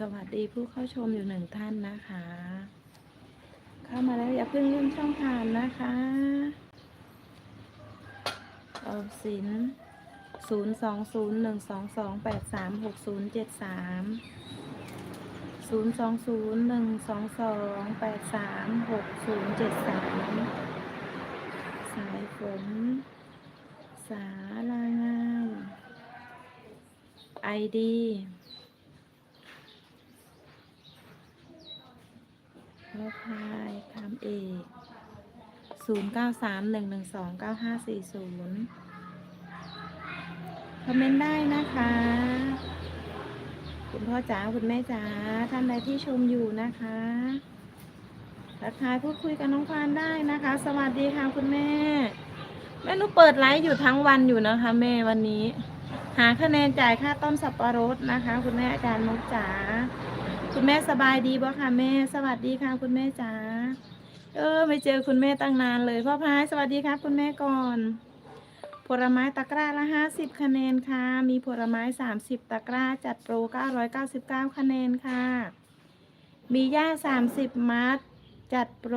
สวัสดีผู้เข้าชมอยู่หนึ่งท่านนะคะ เข้ามาแล้วอย่าเพิ่งเลื่อนช่องผ่านนะคะออมสินศูนย์สองศูนย์หนึ่งสองสองแปดสามหกศูนย์เจ็ดสามศูนย์สองศูนย์หนึ่งสองสองแปดสามหกศูนย์เจ็ดสามสายฝนสาลางามไอดี พ่อพายคำเอกศูนย์เก้าสามหนึ่งหนึ่งสองเก้าห้าสี่ศูนย์คอมเมนต์ได้นะคะ คุณพ่อจ๋าคุณแม่จ๋าท่านใดที่ชมอยู่นะคะทักทายพูดคุยกับน้องพานได้นะคะ สวัสดีค่ะคุณแม่ แม่หนูเปิดไลฟ์อยู่ทั้งวันอยู่นะคะแม่วันนี้ หาคะแนนจ่ายค่าต้นสับปะรดนะคะ คุณแม่อาจารย์มุกจ๋า คุณแม่สบายดีบ่คะแม่ สวัสดีค่ะคุณแม่จ๋า เออ ไม่เจอคุณแม่ตั้งนานเลยพ่อพายสวัสดีครับ คุณแม่ก่อน ผลไม้ตะกร้าละห้าสิบคะแนนค่ะ มีผลไม้สามสิบตะกร้าจัดโปรเก้าร้อยเก้าสิบเก้าคะแนนค่ะ มีหญ้าสามสิบมัดจัดโปร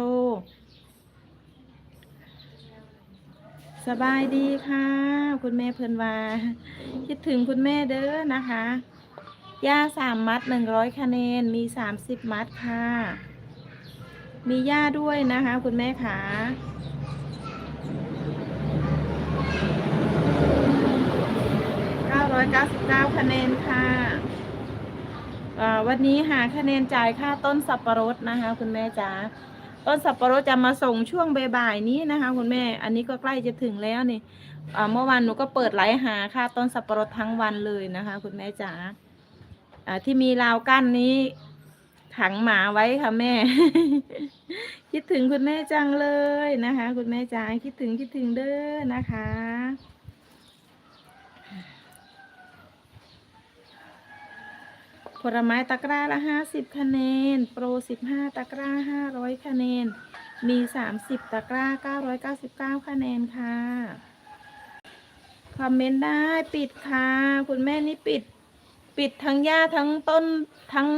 สบายดีค่ะ คุณแม่เพิ่นว่าคิดถึงคุณแม่เด้อนะคะ ยาสามมัดหนึ่งร้อยคะแนน มีสามสิบมัดค่ะ มียาด้วยนะคะ คุณแม่ขาเก้าร้อยเก้าสิบเก้าคะแนนค่ะวันนี้หาคะแนนจ่ายค่าต้นสับปะรดนะคะ คุณแม่จ๋าต้นสับปะรดจะมาส่งช่วงบ่ายๆนี้นะคะ คุณแม่ อันนี้ก็ใกล้จะถึงแล้วนี่เมื่อวานหนูก็เปิดไลฟ์หาค่ะต้นสับปะรดทั้งวันเลยนะคะ คุณแม่จ๋า อ่าที่มีราวกั้นนี้ขังหมาไว้ค่ะแม่ คิดถึงคุณแม่จังเลยนะคะ คุณแม่จ๋าคิดถึงคิดถึงเด้อนะคะ ผลไม้ตะกร้าละห้าสิบคะแนน โปรสิบห้าตะกร้าห้าร้อยคะแนน มีสามสิบตะกร้าเก้าร้อยเก้าสิบเก้าคะแนนค่ะ คอมเมนต์ได้ปิดค่ะ คุณแม่นี่ปิด ปิดทั้งหญ้าทั้งต้นทั้ง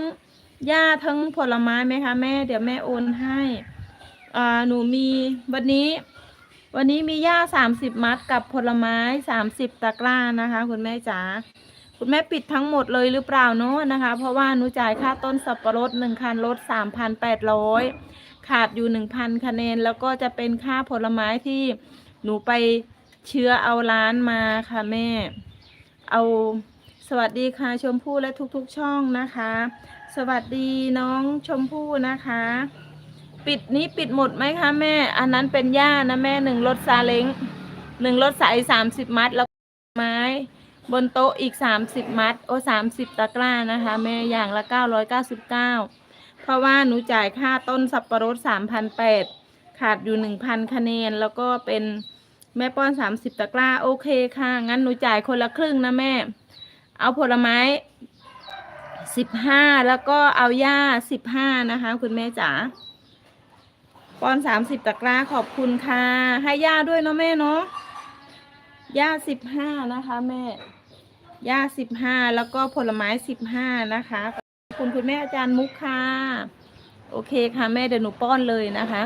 หญ้าทั้งผลไม้ไหมคะแม่ เดี๋ยวแม่โอนให้ อ่าหนูมีวันนี้ วันนี้มีหญ้าสามสิบมัดกับผลไม้สามสิบตะกร้านะคะ คุณแม่จ๋าคุณแม่ปิดทั้งหมดเลยหรือเปล่าเนาะนะคะ เพราะว่าหนูจ่ายค่าต้นสับปะรดหนึ่งคันรถสามพันแปดร้อยขาดอยู่หนึ่งพันคะแนนแล้วก็จะเป็นค่าผลไม้ที่หนูไปเชื้อเอาร้านมาค่ะแม่ เอา สวัสดีค่ะชมพู่และทุกๆช่องนะคะ สวัสดีน้องชมพู่นะคะ ปิดนี้ปิดหมดไหมคะแม่ อันนั้นเป็นหญ้านะแม่หนึ่งรถซาเล้งหนึ่งรถสายสามสิบมัดแล้วไม้ บนโต๊ะอีก30มัด โอ้30ตะกร้านะคะ แม่อย่างละ999เก้าสิบเก้าเพราะว่าหนูจ่ายค่าต้นสับปะรด3,008ขาดอยู่1,000คะแนนแล้วก็เป็นแม่ป้อน30ตะกร้าโอเคค่ะ งั้นหนูจ่ายคนละครึ่งนะแม่ เอาผลไม้15แล้วก็เอาหญ้า15นะคะ คุณแม่จ๋าป้อน30ตะกร้าขอบคุณค่ะ ให้หญ้าด้วยเนาะแม่เนาะย่าสิบห้านะคะแม่ย่าสิบห้าแล้วก็ผลไม้สิบห้านะคะขอบคุณคุณแม่อาจารย์มุกค่ะ โอเคค่ะแม่เดี๋ยวหนูป้อนเลยนะคะ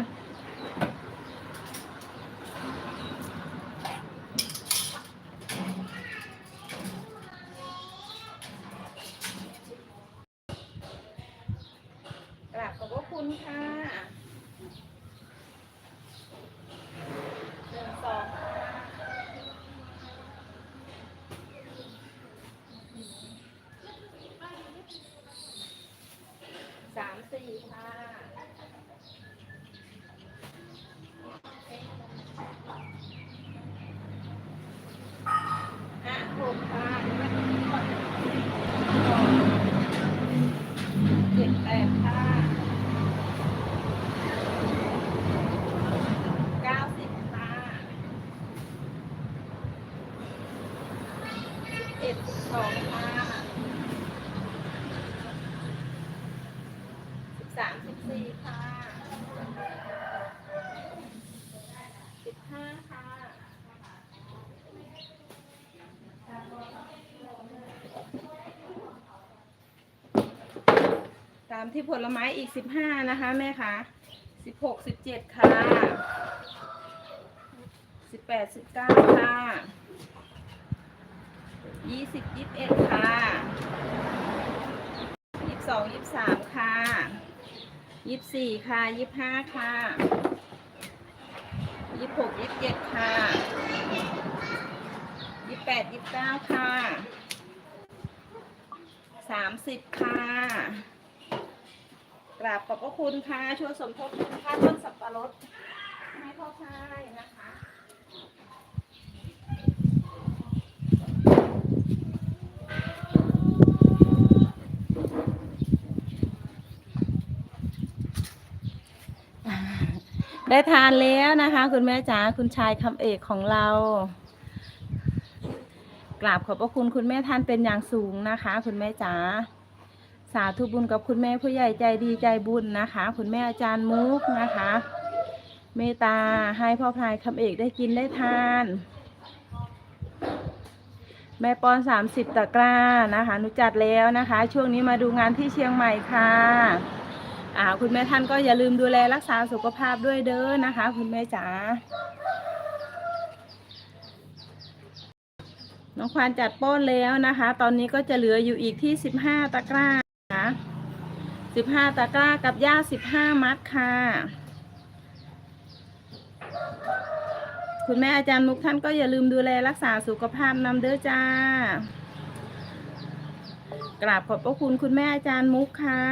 ราบขอบพระคุณค่ะหนึ่งสอง สามสี่ค่ะห้าหกค่ะเจ็ดแปดค่ะเก้าสิบค่ะสิบเอ็ด สองค่ะสิบสามสิบสี่ค่ะสิบห้าค่ะตามที่ผลไม้อีกสิบห้านะคะแม่คะสิบหกสิบเจ็ดค่ะสิบแปดสิบเก้าค่ะ ยี่สิบยี่สิบเอ็ดค่ะยี่สิบสองยี่สิบสามค่ะยี่สิบสี่ค่ะยี่สิบห้าค่ะยี่สิบหกยี่สิบเจ็ดค่ะยี่สิบแปดยี่สิบเก้าค่ะสามสิบค่ะกราบขอบพระคุณค่ะช่วยสมทบทุนค่าต้นสับปะรดให้พ่อชายนะคะ ได้ทานแล้วนะคะ คุณแม่จ๋าคุณชายคำเอกของเรา กราบขอบพระคุณคุณแม่ท่านเป็นอย่างสูงนะคะ คุณแม่จ๋าสาธุบุญกับคุณแม่ผู้ใหญ่ใจดีใจบุญนะคะ คุณแม่อาจารย์มุกนะคะ เมตตาให้พ่อพลายคำเอกได้กินได้ทาน แม่ปอนสามสิบตะกร้านะคะหนูจัดแล้วนะคะ ช่วงนี้มาดูงานที่เชียงใหม่ค่ะ คุณแม่ท่านก็อย่าลืมดูแลรักษาสุขภาพด้วยเด้อนะคะ คุณแม่จ๋าน้องควานจัดป้อนแล้วนะคะ ตอนนี้ก็จะเหลืออยู่อีกที่สิบห้าตะกร้านะคะสิบห้าตะกร้ากับย่าสิบห้ามัดค่ะ คุณแม่อาจารย์มุกท่านก็อย่าลืมดูแลรักษาสุขภาพนำเด้อจ้ากราบขอบพระคุณคุณแม่อาจารย์มุกค่ะ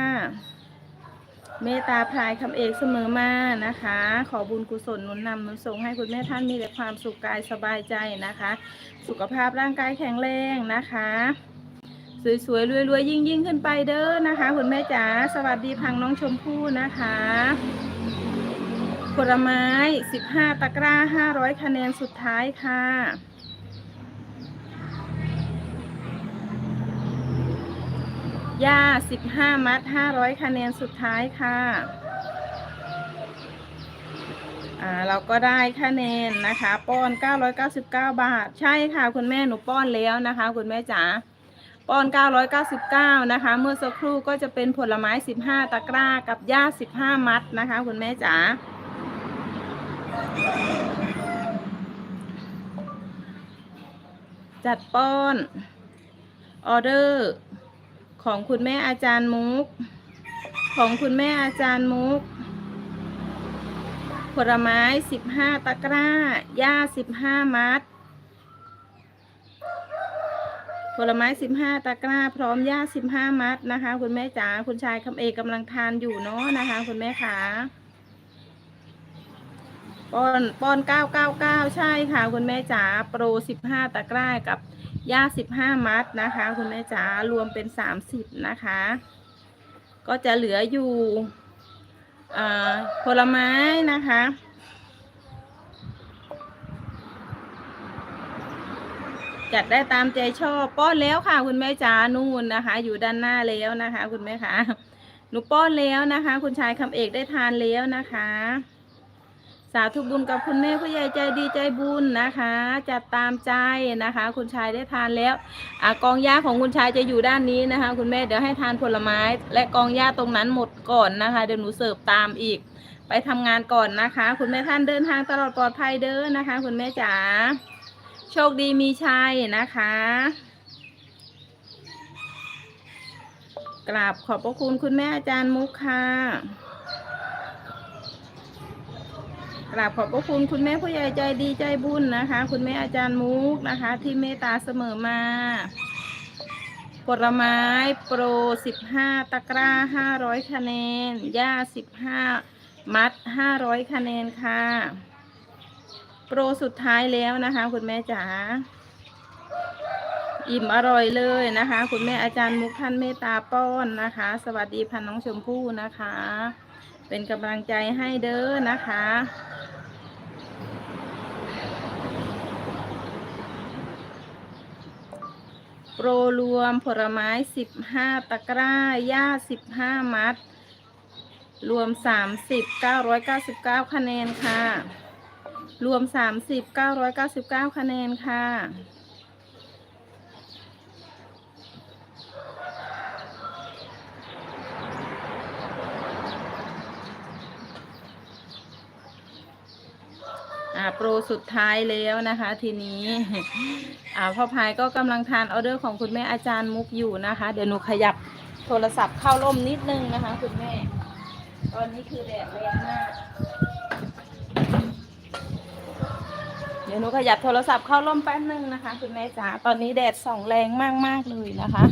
เมตตาพลายคำเอกเสมอมานะคะ ขอบุญกุศลหนุนนำหนุนส่งให้คุณแม่ท่านมีแต่ความสุขกายสบายใจนะคะ สุขภาพร่างกายแข็งแรงนะคะ สวยๆรวยๆยิ่งยิ่งขึ้นไปเด้อนะคะ คุณแม่จ๋าสวัสดีพังน้องชมพู่นะคะผลไม้ 15 ตะกร้า 500 คะแนนสุดท้ายค่ะ หญ้า15มัด500คะแนนสุดท้ายค่ะอ่าเราก็ได้คะแนนนะคะ ป้อน 999 บาท ใช่ค่ะคุณแม่หนูป้อนแล้วนะคะ คุณแม่จ๋าป้อน 999 นะคะ เมื่อสักครู่ก็จะเป็นผลไม้ 15 ตะกร้ากับหญ้า 15 มัดนะคะ คุณแม่จ๋าจัดป้อนออเดอร์ ของคุณแม่อาจารย์มุก ของคุณแม่อาจารย์มุก ผลไม้15ตะกร้าหญ้า15มัด ผลไม้15ตะกร้า พร้อมหญ้า15มัดนะคะ คุณแม่จ๋าคุณชายคำเอกกำลังทานอยู่เนาะนะคะ คุณแม่ขาปอนปอน999ใช่ค่ะ คุณแม่จ๋าโปร15ตะกร้ากับ ยาสิบห้ามัดนะคะ คุณแม่จ๋ารวมเป็น30นะคะ ก็จะเหลืออยู่ผลไม้นะคะจัดได้ตามใจชอบป้อนแล้วค่ะ คุณแม่จ๋านู่นนะคะ อยู่ด้านหน้าแล้วนะคะ คุณแม่คะหนูป้อนแล้วนะคะ คุณชายคำเอกได้ทานแล้วนะคะ สาธุบุญกับคุณแม่ผู้ใหญ่ใจดีใจบุญนะคะ จัดตามใจนะคะ คุณชายได้ทานแล้วอกองหญ้าของคุณชายจะอยู่ด้านนี้นะคะ คุณแม่เดี๋ยวให้ทานผลไม้ และกองหญ้าตรงนั้นหมดก่อนนะคะ เดี๋ยวหนูเสิร์ฟตามอีก ไปทำงานก่อนนะคะ คุณแม่ท่านเดินทางตลอดปลอดภัยเด้อนะคะ คุณแม่จ๋าโชคดีมีชัยนะคะกราบขอบพระคุณคุณแม่อาจารย์มุกค่ะ กราบขอบพระคุณคุณแม่ผู้ใหญ่ใจดีใจบุญนะคะ คุณแม่อาจารย์มุกนะคะ ที่เมตตาเสมอมา ผลไม้โปร15ตะกร้า500คะแนนหญ้า15มัด500คะแนนค่ะ โปรสุดท้ายแล้วนะคะ คุณแม่จ๋าอิ่มอร่อยเลยนะคะ คุณแม่อาจารย์มุกท่านเมตตาป้อนนะคะ สวัสดีพันน้องชมพู่นะคะ เป็นกำลังใจให้เด้อนะคะ โปรรวมผลไม้15ตะกร้าหญ้า15มัด รวม30 999คะแนนค่ะ รวม30 999คะแนนค่ะ อ่าโปรสุดท้ายแล้วนะคะ ทีนี้ อ่าพ่อพายก็กำลังทานออเดอร์ของคุณแม่อาจารย์มุกอยู่นะคะ เดี๋ยวหนูขยับโทรศัพท์เข้าร่มนิดนึงนะคะ คุณแม่ ตอนนี้คือแดดแรงมากเดี๋ยวหนูขยับโทรศัพท์เข้าร่มแป๊บนึงนะคะ คุณแม่จ๋าตอนนี้แดดส่องแรงมากๆเลยนะคะ